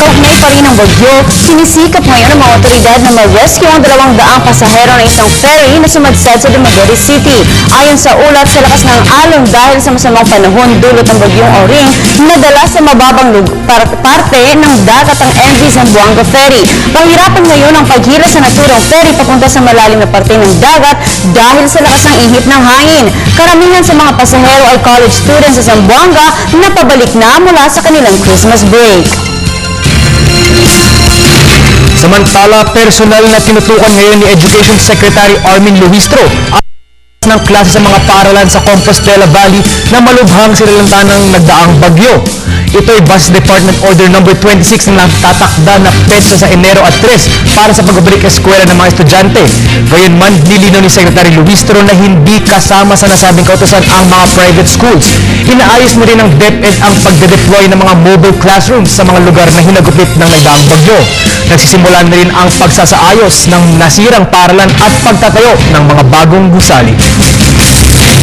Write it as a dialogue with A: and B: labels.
A: Kaugnay pa rin ng bagyo, sinisikap ngayon ng mga otoridad na ma-rescue ang dalawang daang pasahero ng isang ferry na sumadsad sa Dumaguete City. Ayon sa ulat, sa lakas ng alon dahil sa masamang panahon dulot ng bagyong Oring, nadala sa mababang par- parte ng dagat ang MV Zamboanga Ferry. Pahirapan ngayon ang paghila sa naturang ferry papunta sa malalim na parte ng dagat dahil sa lakas ng ihip ng hangin. Karamihan sa mga pasahero ay college students sa Zamboanga na pabalik na mula sa kanilang Christmas break.
B: Samantala, personal na tinutukan ngayon ni Education Secretary Armin Luistro ng klase sa mga paaralan sa Compostela Valley na malubhang sinalanta ng nagdaang bagyo. Ito ay Bus Department Order No. 26 na nagtatakda na petsa sa Enero at 3 para sa pagbabalik eskwela ng mga estudyante. Gayunman, nilinaw ni Secretary Luistro na hindi kasama sa nasabing kautosan ang mga private schools. Inaayos na rin ng DepEd ang pagde-deploy ng mga mobile classrooms sa mga lugar na hinagupit ng nagdaang bagyo. Nagsisimula na rin ang pagsasaayos ng nasirang paralan at pagtatayo ng mga bagong gusali.